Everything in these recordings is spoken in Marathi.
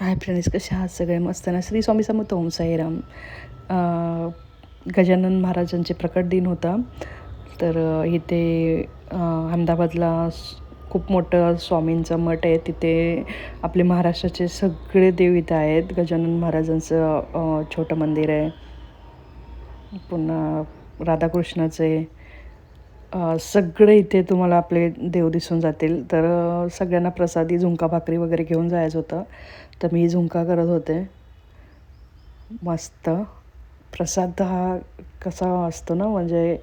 हाय फ्रेंड्स कसे आहात? सगळे मस्त ना? श्री स्वामी समर्थ ओम साईराम. गजानन महाराजांचे प्रकट दिन होता. तर इथे अहमदाबादला खूप मोठं स्वामींचं मठ आहे. तिथे आपले महाराष्ट्राचे सगळे देव आहेत. गजानन महाराजांचं छोटं मंदिर आहे. पुन्हा राधाकृष्णाचे आहे. सगळे इथे तुम्हाला आपले देव दिसून जातील. तर सगळ्यांना प्रसादी झुंका भाकरी वगैरे घेऊन जायचं होतं. तर मी झुंका करत होते. मस्त. प्रसाद हा कसा असतो ना म्हणजे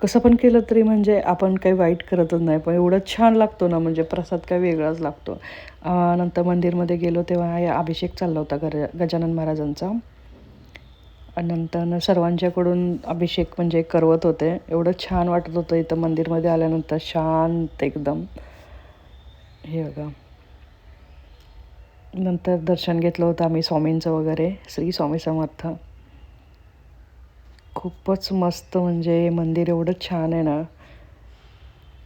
कसं पण केलं तरी म्हणजे आपण काही वाईट करतच नाही पण एवढं छान लागतो ना म्हणजे प्रसाद काय वेगळाच लागतो. नंतर मंदिरमध्ये गेलो तेव्हा या अभिषेक चालला होता गर गजानन महाराजांचा. आणि नंतर सर्वांच्याकडून अभिषेक म्हणजे करवत होते. एवढं छान वाटत होतं इथं मंदिरमध्ये आल्यानंतर. शांत एकदम. हे बघा. नंतर दर्शन घेतलं होतं आम्ही स्वामींचं वगैरे. श्री स्वामी समर्थ. खूपच मस्त म्हणजे मंदिर एवढं छान आहे ना.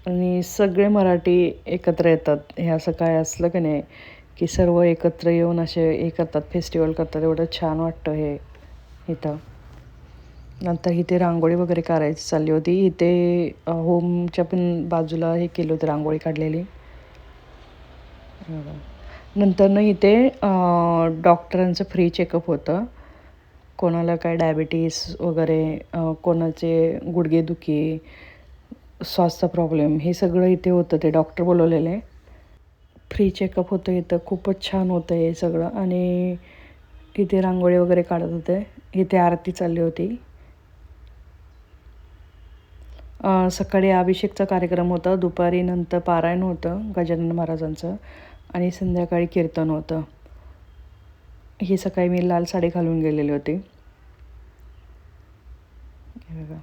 आणि सगळे मराठी एकत्र येतात. हे असं काय असलं की नाही की सर्व एकत्र येऊन असे हे करतात फेस्टिवल करतात. एवढं छान वाटतं हे. इथं. नंतर इथे रांगोळी वगैरे काढायची चालली होती. इथे होमच्या पण बाजूला हे केली होती रांगोळी काढलेली. नंतरनं नंतर इथे डॉक्टरांचं फ्री चेकअप होतं. कोणाला काय डायबिटीस वगैरे कोणाचे गुडघेदुखी श्वासचा प्रॉब्लेम हे सगळं इथे होतं ते डॉक्टर बोलवलेले. फ्री चेकअप होतं इथं. खूपच छान होतं हे सगळं. आणि इथे रांगोळी वगैरे काढत होते. इथे आरती चालली होती. सकाळी अभिषेकचा कार्यक्रम होता दुपारी नंतर पारायण होतं गजानन महाराजांचं आणि संध्याकाळी कीर्तन होतं. ही सकाळी मी लाल साडी घालून गेलेली होती. बघा.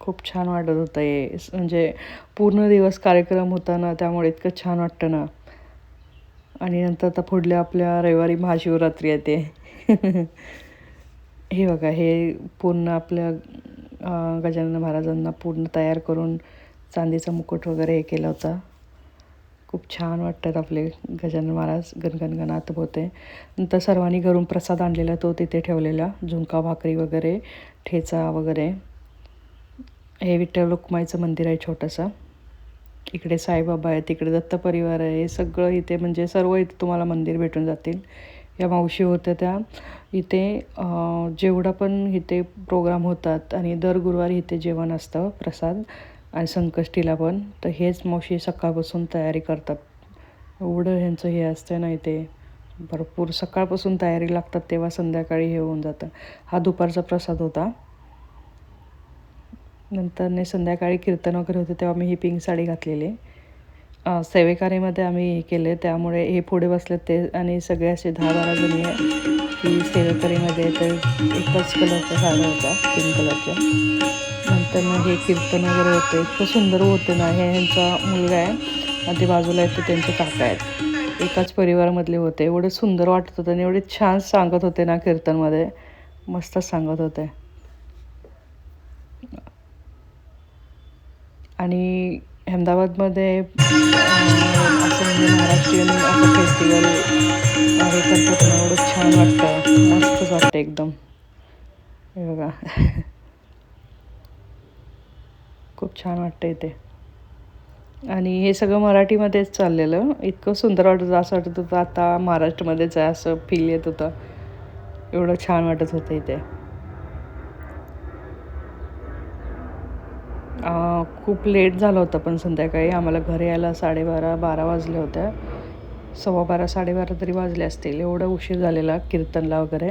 खूप छान वाटत होतं हे. म्हणजे पूर्ण दिवस कार्यक्रम होता ना त्यामुळे इतकं छान वाटतं ना. आणि नंतर आता पुढल्या आपल्या रविवारी महाशिवरात्री येते हे बघा हे पूर्ण आपल्या गजानन महाराजांना पूर्ण तयार करून चांदीचा मुकुट वगैरे हे केला होता. खूप छान वाटतात आपले गजानन महाराज गणगणगणात होते. नंतर सर्वांनी घरून प्रसाद आणलेला तो तिथे ठेवलेला झुणका भाकरी वगैरे ठेचा वगैरे. हे विठ्ठल रुक्माईचं मंदिर आहे छोटंसं. इकडे साईबाबा आहे तिकडे दत्त परिवार आहे हे सगळं इथे म्हणजे सर्व इथे तुम्हाला मंदिर भेटून जातील. या मावशी होत्या त्या. इथे जेवढा पण इथे प्रोग्राम होतात आणि दर गुरुवारी इथे जेवण असतं प्रसाद आणि संकष्टीला पण तर हेच मावशी सकाळपासून तयारी करतात. एवढं ह्यांचं हे असतं ना इथे. भरपूर सकाळपासून तयारी लागतात तेव्हा संध्याकाळी हे होऊन जातं. हा दुपारचा प्रसाद होता. नंतरने संध्याकाळी कीर्तन वगैरे होते तेव्हा मी ही पिंक साडी घातलेली. सेवेकारीमध्ये आम्ही हे केले त्यामुळे हे पुढे बसले ते आणि सगळे असे दहा बारा जणी की सेवेकरीमध्ये तर एकच कलरचा साड्या होता पिंक कलरच्या. नंतर मग हे कीर्तन वगैरे होते इतकं सुंदर होते ना हे ह्यांचा मुलगा आहे. आणि ते बाजूला आहेत ते त्यांचे काका आहेत. एकाच परिवारामधले होते. एवढे सुंदर वाटत होते आणि एवढे छान सांगत होते ना कीर्तनमध्ये. मस्तच सांगत होते. आणि अहमदाबादमध्ये असं म्हणजे महाराष्ट्रीयन असं फेस्टिवल हे करतात ना एवढं छान वाटतं. मस्तच वाटतं एकदम. हे बघा. खूप छान वाटतं इथे. आणि हे सगळं मराठीमध्येच चाललेलं. इतकं सुंदर वाटत होतं असं वाटत होतं आता महाराष्ट्रामध्येच आहे असं फील येत होतं. एवढं छान वाटत होतं इथे. खूप लेट झालं होतं पण संध्याकाळी आम्हाला घरी यायला साडेबारा बारा वाजले होत्या सव्वा बारा साडेबारा तरी वाजले असतील. एवढं उशीर झालेला कीर्तनला वगैरे.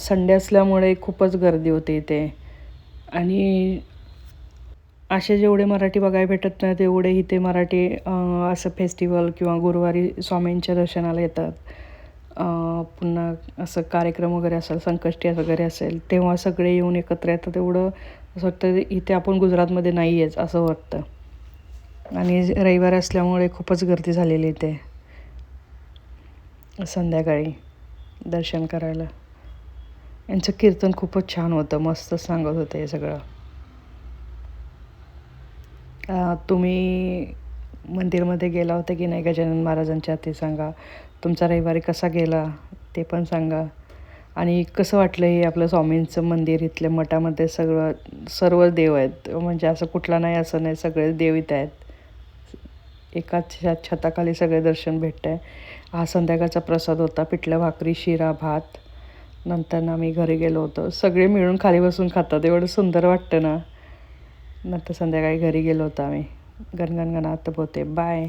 संडे असल्यामुळे खूपच गर्दी होती इथे. आणि असे जेवढे मराठी बघायला भेटत नाही तेवढे इथे मराठी असं फेस्टिवल किंवा गुरुवारी स्वामींच्या दर्शनाला येतात. पुन्हा असं कार्यक्रम वगैरे असेल संकष्टी वगैरे असेल तेव्हा सगळे येऊन एकत्र येतात. तेवढं असं वाटतं इथे आपण गुजरातमध्ये नाही आहेच असं वाटतं. आणि रविवार असल्यामुळे खूपच गर्दी झालेली इथे. संध्याकाळी दर्शन करायला. यांचं कीर्तन खूपच छान होतं मस्त सांगत होते हे सगळं. तुम्ही मंदिरमध्ये गेला होता की नाही गजानन महाराजांच्या ते सांगा. तुमचा रविवारी कसा गेला ते पण सांगा. आणि कसं वाटलं हे आपलं स्वामींचं मंदिर इथल्या मठामध्ये सगळं सर्व देव आहेत. म्हणजे असं कुठला नाही असं नाही सगळे देव इथं आहेत. एकाच छताखाली सगळे दर्शन भेटतं आहे. हा संध्याकाळचा प्रसाद होता. पिठलं भाकरी शिरा भात. नंतर आम्ही घरी गेलो होतो. सगळे मिळून खाली बसून खातात. एवढं सुंदर वाटतं ना. नंतर संध्याकाळी घरी गेलो होतो आम्ही. गणगणगणात होते बाय.